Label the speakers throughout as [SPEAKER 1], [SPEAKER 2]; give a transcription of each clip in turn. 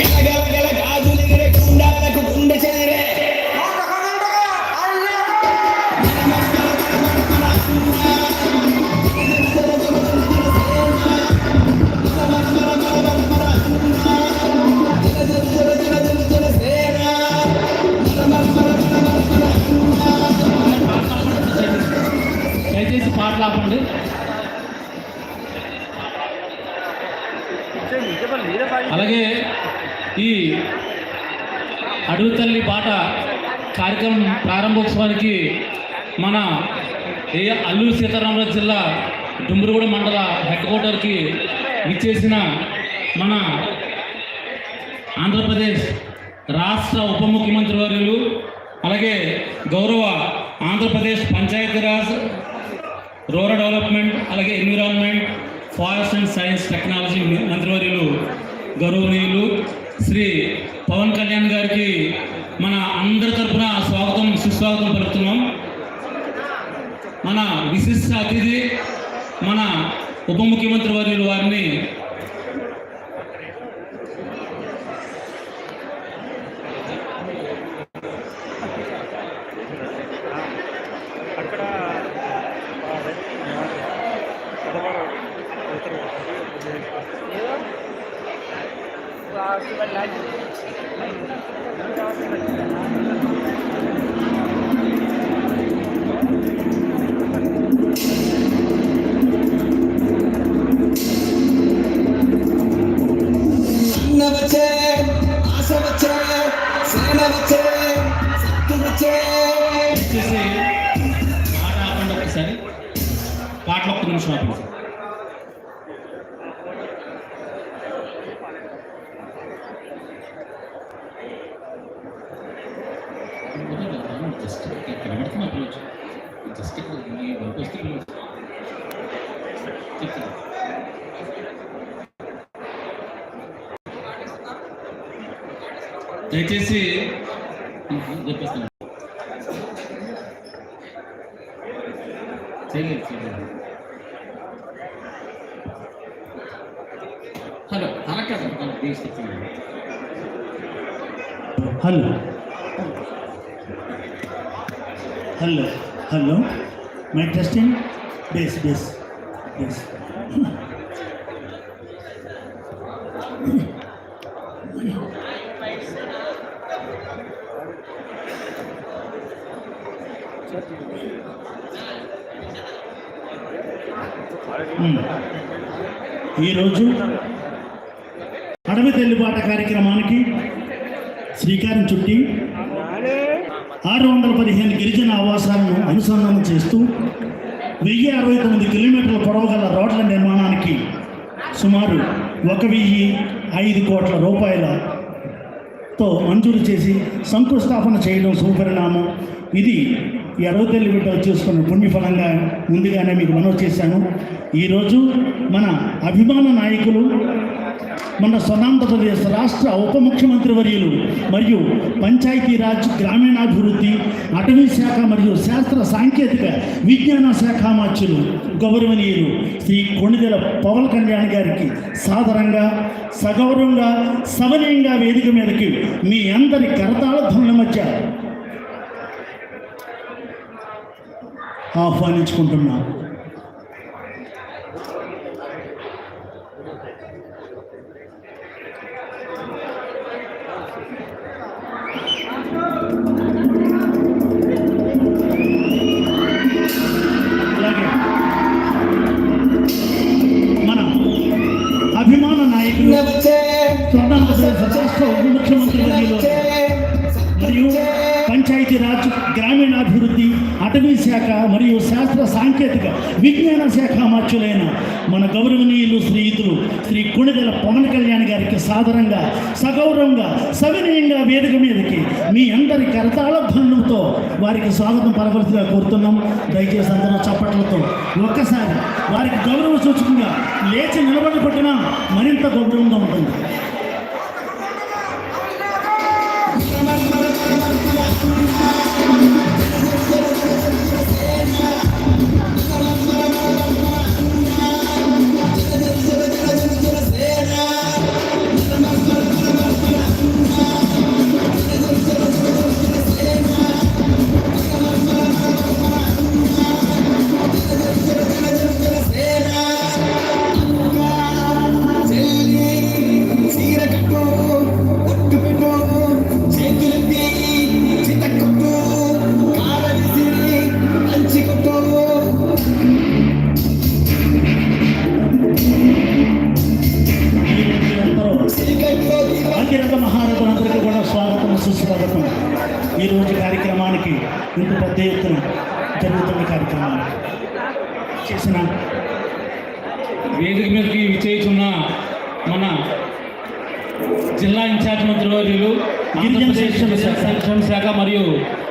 [SPEAKER 1] గలగల గల
[SPEAKER 2] ప్రారంభోత్సవానికి మన ఏ అల్లూరు సీతారామరాజు జిల్లా డుమ్మిరిగూడ మండల హెడ్ క్వార్టర్కి ఇచ్చేసిన మన ఆంధ్రప్రదేశ్ రాష్ట్ర ఉప ముఖ్యమంత్రి వర్యులు అలాగే గౌరవ ఆంధ్రప్రదేశ్ పంచాయతీరాజ్ రూరల్ డెవలప్మెంట్ అలాగే environment forest and science technology మంత్రివర్యులు గౌరవనీయులు శ్రీ పవన్ కళ్యాణ్ గారికి మన అందరి తరపున స్వాగతం సుస్వాగతం పలుకుతున్నాం. మన విశిష్ట అతిథి మన ఉప ముఖ్యమంత్రి వర్యులు వారిని ఈ వర్క్ వస్తే చెప్తాను దయచేసి hello.
[SPEAKER 3] Hello hello. My testing? Base base base. ఈరోజు అడవి కార్యక్రమానికి శ్రీకారం చుట్టి ఆరు వందల పదిహేను గిరిజన ఆవాసాలను అనుసంధానం చేస్తూ వెయ్యి అరవై తొమ్మిది కిలోమీటర్ల పొడవు గల రోడ్ల నిర్మాణానికి సుమారు ఒక వెయ్యి ఐదు కోట్ల రూపాయలతో మంజూరు చేసి శంకుస్థాపన చేయడం సుపరిణామం. ఇది ఈ అరవై తల్లి బిడ్డ చేసుకున్న పుణ్యఫలంగా ముందుగానే మీకు మనవి చేశాను. ఈరోజు మన అభిమాన నాయకులు మన స్వర్ణాంధ్రప్రదేశ్ రాష్ట్ర ఉప ముఖ్యమంత్రి వర్యులు మరియు పంచాయతీరాజ్ గ్రామీణాభివృద్ధి అటవీ శాఖ మరియు శాస్త్ర సాంకేతిక విజ్ఞాన శాఖ మార్చులు గౌరవనీయులు శ్రీ కొణిదెల పవన్ కళ్యాణ్ గారికి సాధారణంగా సగౌరవంగా సవనీయంగా వేదిక మీదకి మీ అందరి కరతాళ ధ్వనుల మధ్య ఆహ్వానించుకుంటున్నాను స్నేహితులు శ్రీ కొణిదెల పవన్ కళ్యాణ్ గారికి సాదరంగా సగౌరవంగా సవినయంగా వేదిక మీదకి మీ అందరి కరతాళ ధ్వనులతో వారికి స్వాగతం పలవలసిగా కోరుతున్నాం. దయచేసి అందరూ చప్పట్లతో ఒక్కసారి వారికి గౌరవ సూచకంగా లేచి నిలబడి కొట్టినా మరింత గౌరవంగా ఉంటుంది.
[SPEAKER 2] జిల్లా ఇన్ఛార్జ్ మంత్రివర్యులు గిరిజన సంక్షేమ శాఖ సంక్షేమ శాఖ మరియు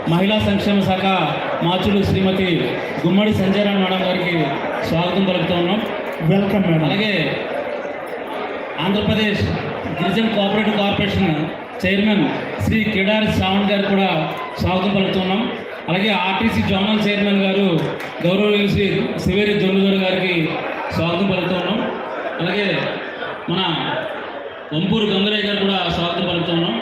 [SPEAKER 2] మహిళా సంక్షేమ శాఖ మార్చులు శ్రీమతి గుమ్మడి సంజయరాణ్ మేడం గారికి స్వాగతం పలుకుతూ ఉన్నాం.
[SPEAKER 3] వెల్కమ్ మేడం
[SPEAKER 2] అలాగే ఆంధ్రప్రదేశ్ గిరిజన cooperative corporation chairman Shri Kidari Shravan గారికి కూడా స్వాగతం పలుకుతున్నాం అలాగే ఆర్టీసీ జోనల్ చైర్మన్ గారు గౌరవ శ్రీ శివేరి దొల్లుగారు గారికి స్వాగతం పలుకుతున్నాం అలాగే మన వంపూరు గంగరయ్య గారు కూడా స్వాగతం పలుకుతున్నాం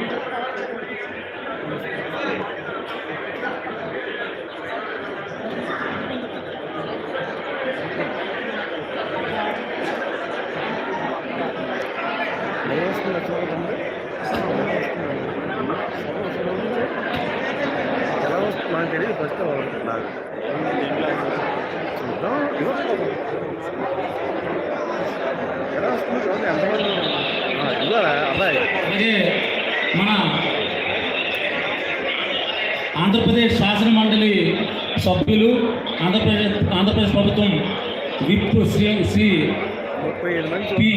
[SPEAKER 4] ఎలా వస్తుంది చూద్దాం ఎలా వస్తుంది చూడండి ఎంతమంది
[SPEAKER 2] అలాగే మన ఆంధ్రప్రదేశ్ శాసన మండలి సభ్యులు ఆంధ్రప్రదేశ్ ఆంధ్రప్రదేశ్ ప్రభుత్వం విప్ శ్రీ శ్రీ పి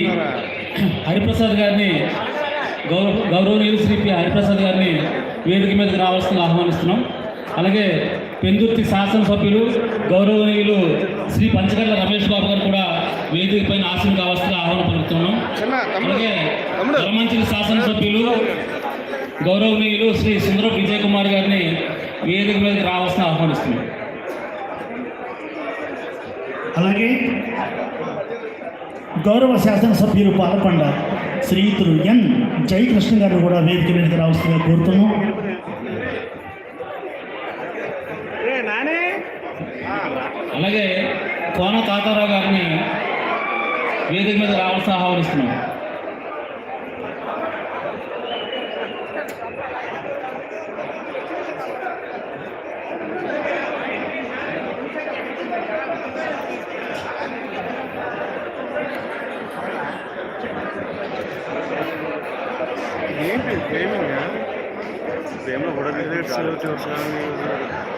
[SPEAKER 2] హరిప్రసాద్ గారిని గౌరవ గౌరవనీయులు శ్రీ పి హరిప్రసాద్ గారిని వేదిక మీదకి రావాల్సింది ఆహ్వానిస్తున్నాం. అలాగే పెందుర్తి శాసనసభ్యులు గౌరవనీయులు శ్రీ పంచగల్ల రమేష్ బాబు గారు కూడా వేదిక పైన ఆశయం కావాల్సిందిగా ఆహ్వానం పలుకుతున్నాం. అలాగే యలమంచిలి శాసనసభ్యులు గౌరవనీయులు శ్రీ సుందర విజయ్ కుమార్ గారిని వేదిక మీదకి రావాల్సిన ఆహ్వానిస్తున్నాం.
[SPEAKER 3] అలాగే గౌరవ శాసనసభ్యులు పాలకొండ శ్రీయుతులు ఎన్ జయకృష్ణ గారిని కూడా వేదిక మీదకి రావాల్సిందిగా కోరుతున్నాం.
[SPEAKER 4] ఏ నానే
[SPEAKER 2] అలాగే కోన తాతారావు గారిని వేదిక మీద రావాల్సిన ఆహ్వానిస్తున్నాం
[SPEAKER 4] ఏంటి గేమింగ్ గేమ్లో కూడా చూసాను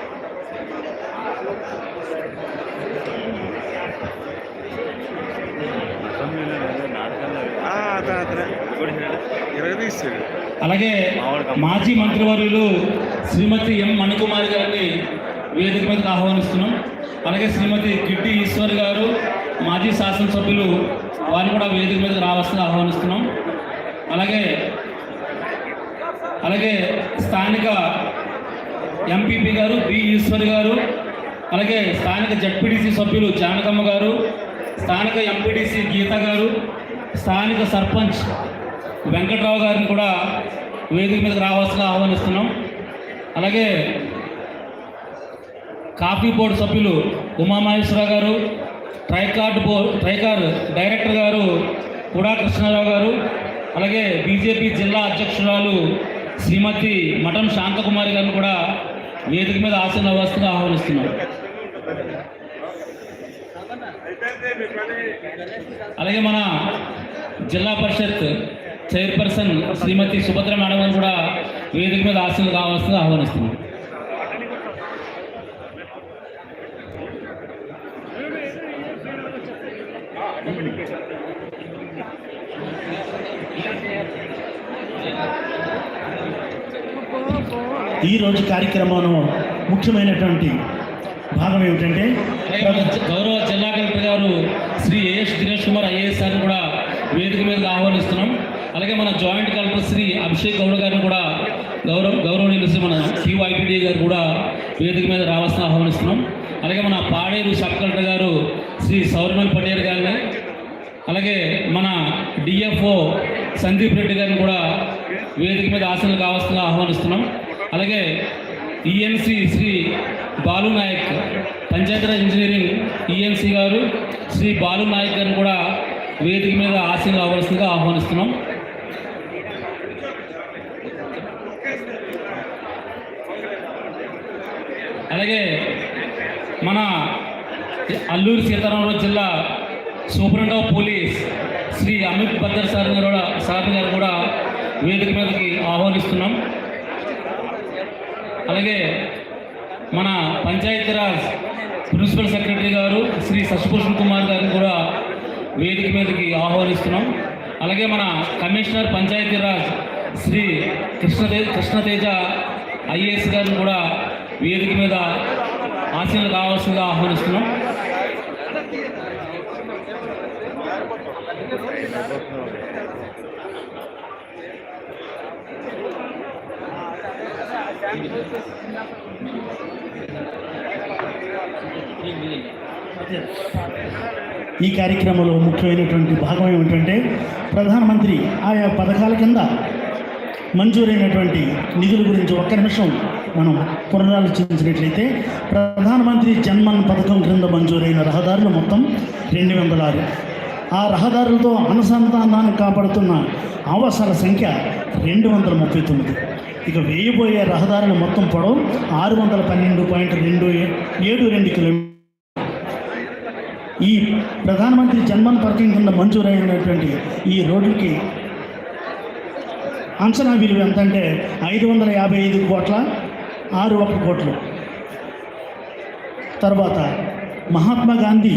[SPEAKER 2] అలాగే మాజీ మంత్రివర్యులు శ్రీమతి ఎం మణికుమారి గారిని వేదిక మీదకి ఆహ్వానిస్తున్నాం. అలాగే శ్రీమతి కిట్టి ఈశ్వర్ గారు మాజీ శాసనసభ్యులు వారిని కూడా వేదిక మీదకి రావాల్సిన ఆహ్వానిస్తున్నాం. అలాగే అలాగే స్థానిక ఎంపీపీ గారు బి ఈశ్వర్ గారు అలాగే స్థానిక జడ్పీటీసీ సభ్యులు జానకమ్మ గారు స్థానిక ఎంపీటీసీ గీత గారు స్థానిక సర్పంచ్ వెంకట్రావు గారిని కూడా వేదిక మీద రావాల్సిన ఆహ్వానిస్తున్నాం. అలాగే కాఫీ బోర్డు సభ్యులు ఉమామహేశ్వరరావు గారు ట్రైకార్డ్ బోర్డు ట్రైకార్ డైరెక్టర్ గారు కుడా కృష్ణారావు గారు అలాగే బీజేపీ జిల్లా అధ్యక్షురాలు శ్రీమతి మఠం శాంతకుమారి గారిని కూడా వేదిక మీద ఆసన వస్తుగా ఆహ్వానిస్తున్నాం. అలాగే మన జిల్లా పరిషత్ చైర్పర్సన్ శ్రీమతి సుభద్ర మేడం కూడా వేదిక మీద ఆసనలు కావాల్సిందిగా ఆహ్వానిస్తున్నాం.
[SPEAKER 3] ఈరోజు కార్యక్రమంలో ముఖ్యమైనటువంటి భాగం ఏమిటంటే
[SPEAKER 2] గౌరవ జిల్లా కలెక్టర్ గారు Shri A S Dinesh Kumar IAS గారిని కూడా వేదిక మీదకి ఆహ్వానిస్తున్నాం. అలాగే మన జాయింట్ కలెక్టర్ శ్రీ అభిషేక్ గౌడ్ గారిని కూడా గౌరవ గౌరవనీయులు శ్రీ మన క్యూఐపిడి గారు కూడా వేదిక మీద రావాల్సిన ఆహ్వానిస్తున్నాం. అలాగే మన పాడేరు సబ్ కలెక్టర్ గారు శ్రీ సౌరమల్ పటేల్ గారిని అలాగే మన డిఎఫ్ఓ సందీప్ రెడ్డి గారిని కూడా వేదిక మీద ఆశలు కావాల్సిన ఆహ్వానిస్తున్నాం. అలాగే ENC Shri Balu Nayak Panchayati Raj engineering ENC గారు శ్రీ బాలు నాయక్ గారిని కూడా వేదిక మీద ఆశలు కావాల్సిందిగా ఆహ్వానిస్తున్నాం. అలాగే మన అల్లూరు సీతారామరాజు జిల్లా superintendent of police Shri Amit Bhaddar sir గారు కూడా సార్ గారు కూడా వేదిక మీదకి ఆహ్వానిస్తున్నాం. అలాగే మన పంచాయతీరాజ్ ప్రిన్సిపల్ సెక్రటరీ గారు శ్రీ శశిభూషణ్ కుమార్ గారిని కూడా వేదిక మీదకి ఆహ్వానిస్తున్నాం. అలాగే మన కమిషనర్ పంచాయతీరాజ్ శ్రీ కృష్ణతే కృష్ణతేజ ఐఏఎస్ గారిని కూడా వేదిక మీద ఆశీనులు కావాల్సిందిగా ఆహ్వానిస్తున్నాం.
[SPEAKER 3] ఈ కార్యక్రమంలో ముఖ్యమైనటువంటి భాగం ఏమిటంటే ప్రధానమంత్రి ఆయా పథకాల కింద మంజూరైనటువంటి నిధుల గురించి ఒక్క నిమిషం మనం పునరాలోచించినట్లయితే ప్రధానమంత్రి జన్మన్ పథకం క్రింద మంజూరైన రహదారులు మొత్తం రెండు వందల ఆరు ఆ రహదారులతో అనుసంధానాన్ని కాపాడుతున్న అవసరాల సంఖ్య రెండు వందల ముప్పై తొమ్మిది ఇక వేయబోయే రహదారుల మొత్తం పొడవు ఆరు వందల పన్నెండు పాయింట్ రెండు ఏ- ఏడు రెండు కిలోమీటర్ ఈ ప్రధానమంత్రి జన్మన్ పథకం కింద మంజూరైనటువంటి ఈ రోడ్డుకి అంచనా విలువ ఎంత అంటే ఐదు వందల యాభై ఐదు కోట్ల ఆరు ఒక కోట్లు. తర్వాత మహాత్మా గాంధీ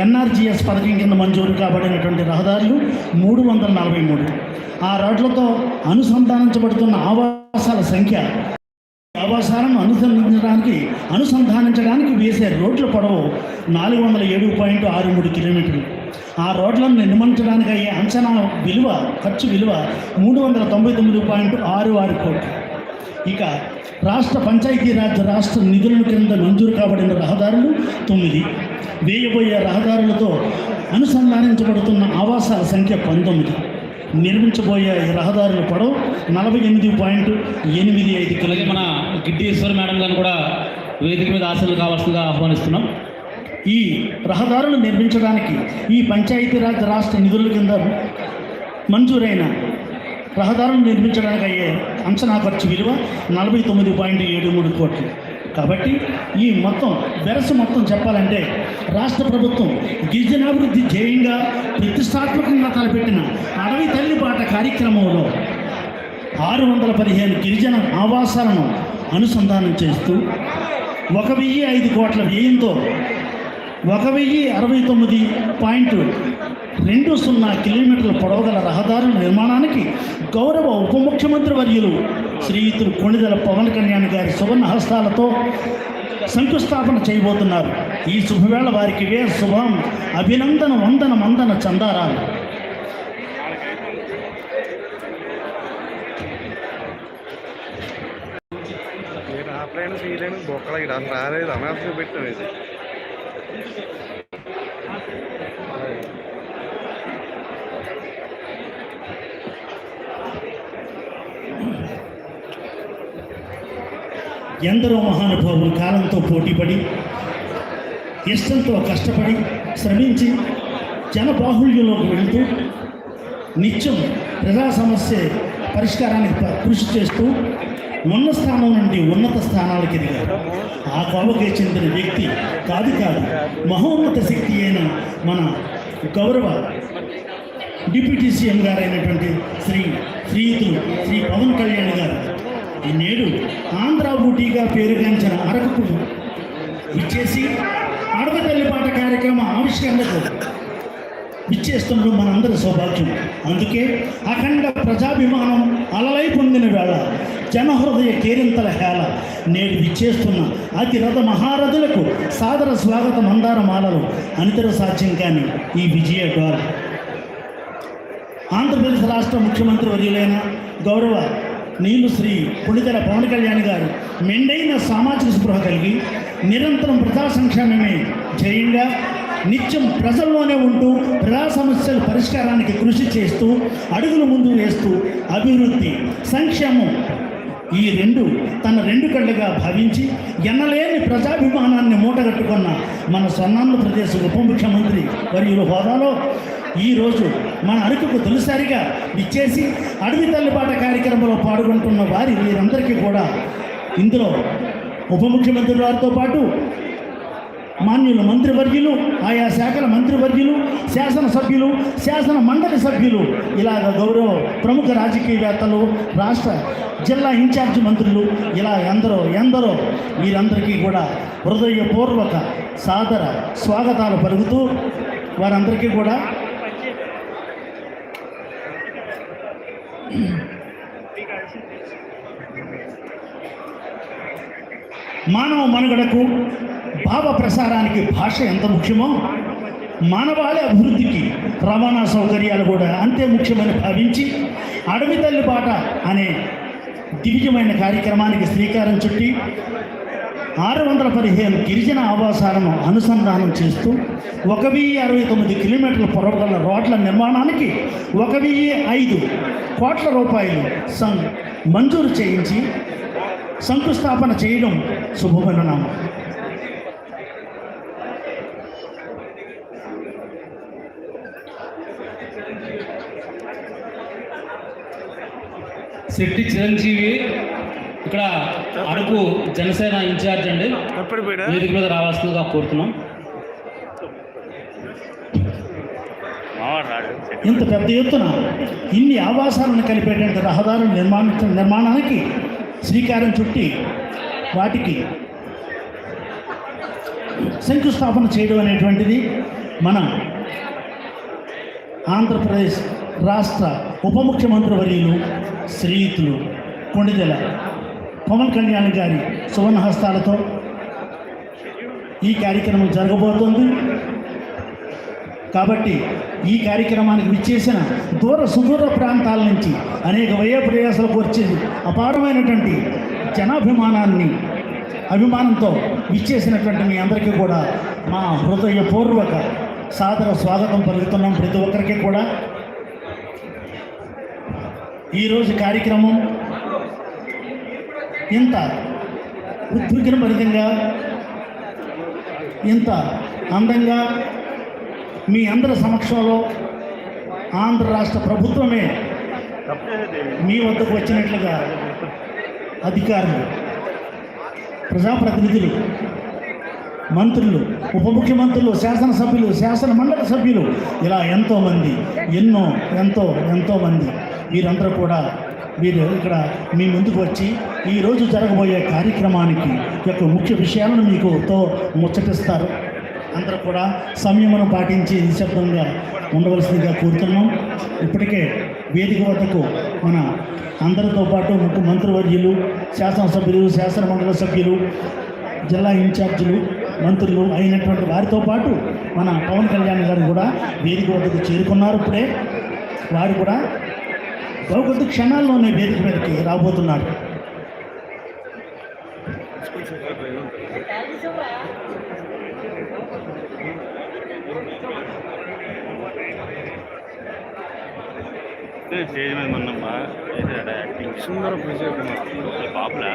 [SPEAKER 3] ఎన్ఆర్జీఎస్ పథకం కింద మంజూరు కాబడినటువంటి రహదారులు మూడు వందల నలభై మూడు. ఆ రోడ్లతో అనుసంధానించబడుతున్న ఆవాసాల సంఖ్య ఆవాసాలను అనుసంధించడానికి అనుసంధానించడానికి వేసే రోడ్ల పొడవు నాలుగు వందల ఏడు పాయింట్ ఆరు మూడు కిలోమీటర్లు. ఆ రోడ్లను నిర్మించడానికి అయ్యే అంచనా విలువ ఖర్చు విలువ మూడు వందల తొంభై తొమ్మిది పాయింట్ ఆరు ఆరు కోట్లు. ఇక రాష్ట్ర పంచాయతీరాజ్ రాష్ట్ర నిధుల కింద మంజూరు కాబడిన రహదారులు తొమ్మిది. వేయబోయే రహదారులతో అనుసంధానించబడుతున్న ఆవాసాల సంఖ్య పంతొమ్మిది. నిర్మించబోయే రహదారుల పొడవు నలభై ఎనిమిది పాయింట్ ఎనిమిది ఐదు
[SPEAKER 2] అలాగే మన గిడ్డీశ్వర్ మేడం గారిని కూడా వేదిక మీద ఆశలు కావాల్సిందిగా ఆహ్వానిస్తున్నాం.
[SPEAKER 3] ఈ రహదారులు నిర్మించడానికి ఈ పంచాయతీరాజ్ రాష్ట్ర నిధుల కింద మంజూరైన రహదారులు నిర్మించడానికి అయ్యే అంచనా ఖర్చు విలువ నలభై తొమ్మిది పాయింట్ ఏడు మూడు కోట్లు. కాబట్టి ఈ మొత్తం వెరస మొత్తం చెప్పాలంటే రాష్ట్ర ప్రభుత్వం గిరిజనాభివృద్ధి ధ్యేయంగా ప్రతిష్టాత్మకంగా తలపెట్టిన అడవి తల్లి పాట కార్యక్రమంలో ఆరు వందల పదిహేను గిరిజన ఆవాసాలను అనుసంధానం చేస్తూ ఒక వెయ్యి ఐదు కోట్ల వ్యయంతో ఒక వెయ్యి అరవై తొమ్మిది పాయింట్ రెండు సున్నా కిలోమీటర్ల పొడవుగల రహదారుల నిర్మాణానికి గౌరవ ఉప ముఖ్యమంత్రి వర్యులు శ్రీయుతులు కొణిదల పవన్ కళ్యాణ్ గారి సువర్ణ హస్తాలతో శంకుస్థాపన చేయబోతున్నారు. ఈ శుభవేళ వారికి వే శుభం అభినందన వందన మందన చందారాలు.
[SPEAKER 4] రాలేదు ఆపలేను రాలేదు
[SPEAKER 3] ఎందరో మహానుభావులు కాలంతో పోటీపడి ఇష్టంతో కష్టపడి శ్రమించి జనబాహుళ్యంలోకి వెళుతూ నిత్యం ప్రజా సమస్య పరిష్కారానికి కృషి చేస్తూ ఉన్న స్థానం నుండి ఉన్నత స్థానాలకు ఎదిగారు. ఆ కోవకే చెందిన వ్యక్తి కాదు కాదు మహోన్నత శక్తి అయిన మన గౌరవ డిప్యూటీ సీఎం గారైనటువంటి శ్రీ శ్రీయుతులు శ్రీ పవన్ కళ్యాణ్ గారు. నేడు ఆంధ్ర ఊటీగా పేరుగాంచిన అరకుకు ఇచ్చేసి అడవి పాట కార్యక్రమ ఆవిష్కరణకు ఇచ్చేస్తున్నది మనందరి సౌభాగ్యం. అందుకే అఖండ ప్రజాభిమానం అలలై పొందిన వేళ జనహృదయ కేరింతల హేళ నేడు విచ్చేస్తున్న అతి రథ మహారథులకు సాదర స్వాగత మందార మాలలు అనితర సాధ్యం కాని ఈ విజయ ద్వారా ఆంధ్రప్రదేశ్ రాష్ట్ర ముఖ్యమంత్రి వర్యులైన గౌరవ నేను శ్రీ పుణితర పవన్ కళ్యాణ్ గారు మెండైన సామాజిక స్పృహ కలిగి నిరంతరం ప్రజా సంక్షేమమే జయంగా నిత్యం ప్రజల్లోనే ఉంటూ ప్రజా సమస్యల పరిష్కారానికి కృషి చేస్తూ అడుగులు ముందు వేస్తూ అభివృద్ధి సంక్షేమం ఈ రెండు తన రెండు కళ్ళుగా భావించి ఎన్నలేని ప్రజాభిమానాన్ని మూటగట్టుకున్న మన స్వర్ణాంధ్రప్రదేశ్ ఉప ముఖ్యమంత్రి మరియు హోదాలో ఈరోజు మన అరకుకు తొలిసారిగా ఇచ్చేసి అడవి తల్లిపాట కార్యక్రమంలో పాల్గొంటున్న వారి వీరందరికీ కూడా ఇందులో ఉప ముఖ్యమంత్రి వారితో పాటు మాన్యుల మంత్రివర్యులు ఆయా శాఖల మంత్రివర్యులు శాసనసభ్యులు శాసన మండలి సభ్యులు ఇలాగ గౌరవ ప్రముఖ రాజకీయవేత్తలు రాష్ట్ర జిల్లా ఇన్ఛార్జ్ మంత్రులు ఇలా ఎందరో ఎందరో వీరందరికీ కూడా హృదయపూర్వక సాదర స్వాగతాలు పలుకుతూ వారందరికీ కూడా మానవ మనుగడకు భావ ప్రసారానికి భాష ఎంత ముఖ్యమో మానవాళి అభివృద్ధికి రవాణా సౌకర్యాలు కూడా అంతే ముఖ్యమని భావించి అడవి తల్లి పాట అనే దివ్యమైన కార్యక్రమానికి శ్రీకారం చుట్టి ఆరు వందల పదిహేను గిరిజన ఆవాసాలను అనుసంధానం చేస్తూ ఒక వెయ్యి అరవై తొమ్మిది కిలోమీటర్ల పొడవు గల రోడ్ల నిర్మాణానికి ఒక వెయ్యి ఐదు కోట్ల రూపాయలు సం మంజూరు చేయించి శంకుస్థాపన చేయడం శుభపరిణామం
[SPEAKER 2] శెట్టి చిరంజీవి ఇక్కడ అరకు జనసేన ఇన్ఛార్జ్ అండి. వేదిక మీద రావాల్సిందిగా కోరుతున్నాం.
[SPEAKER 3] ఇంత పెద్ద ఎత్తున ఇన్ని ఆవాసాలను కలిపేటువంటి రహదారుల నిర్మాణ నిర్మాణానికి శ్రీకారం చుట్టి వాటికి శంకుస్థాపన చేయడం అనేటువంటిది మన ఆంధ్రప్రదేశ్ రాష్ట్ర ఉప ముఖ్యమంత్రి వర్యులు శ్రీయుతులు కొండిదెల పవన్ కళ్యాణ్ గారి సువర్ణ హస్తాలతో ఈ కార్యక్రమం జరగబోతోంది. కాబట్టి ఈ కార్యక్రమానికి విచ్చేసిన దూర సుదూర ప్రాంతాల నుంచి అనేక వ్యయ ప్రయాసాలకు వచ్చే అపారమైనటువంటి జనాభిమానాన్ని అభిమానంతో విచ్చేసినటువంటి మీ అందరికీ కూడా మా హృదయపూర్వక సాదర స్వాగతం పలుకుతున్నాం ప్రతి ఒక్కరికి కూడా. ఈరోజు కార్యక్రమం ఇంత ఉద్విగ్నభరితంగా ఇంత అందంగా మీ అందరి సమక్షంలో ఆంధ్ర రాష్ట్ర ప్రభుత్వమే మీ వద్దకు వచ్చినట్లుగా అధికారులు ప్రజాప్రతినిధులు మంత్రులు ఉప ముఖ్యమంత్రులు శాసనసభ్యులు శాసన మండలి సభ్యులు ఇలా ఎంతోమంది ఎన్నో ఎంతో ఎంతోమంది వీరందరూ కూడా వీరు ఇక్కడ మీ ముందుకు వచ్చి ఈరోజు జరగబోయే కార్యక్రమానికి యొక్క ముఖ్య విషయాలను మీకు తో ముచ్చటిస్తారు. అందరూ కూడా సంయమనం పాటించి నిశ్శబ్దంగా ఉండవలసిందిగా కోరుతున్నాం. ఇప్పటికే వేదిక వద్దకు మన అందరితో పాటు ముఖ్య మంత్రివర్యులు శాసనసభ్యులు శాసనమండలి సభ్యులు జిల్లా ఇన్ఛార్జీలు మంత్రులు అయినటువంటి వారితో పాటు మన పవన్ కళ్యాణ్ గారు కూడా వేదిక వద్దకు చేరుకున్నారు ఇప్పుడే. వారు కూడా కొద్ది క్షణాల్లోనే వేదిక మీదకి రాబోతున్నారు
[SPEAKER 5] స్టేజ్ మీద బాగా చేశాడు యాక్టింగ్?
[SPEAKER 4] సుందర విజయ్ కుమార్.
[SPEAKER 5] పాపులా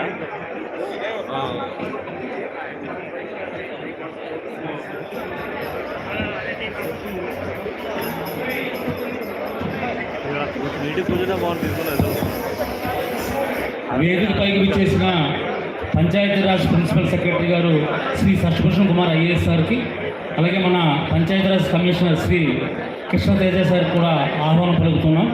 [SPEAKER 5] నీటి పూజనే బాగుంది
[SPEAKER 2] వేదిక పైకి విచ్చేసిన పంచాయతీరాజ్ ప్రిన్సిపల్ సెక్రటరీ గారు శ్రీ సత్యభూషణ్ కుమార్ ఐఏఎస్ సార్కి అలాగే మన పంచాయతీరాజ్ కమిషనర్ శ్రీ కృష్ణ తేజ సార్ కూడా ఆహ్వానం పలుకుతున్నాం.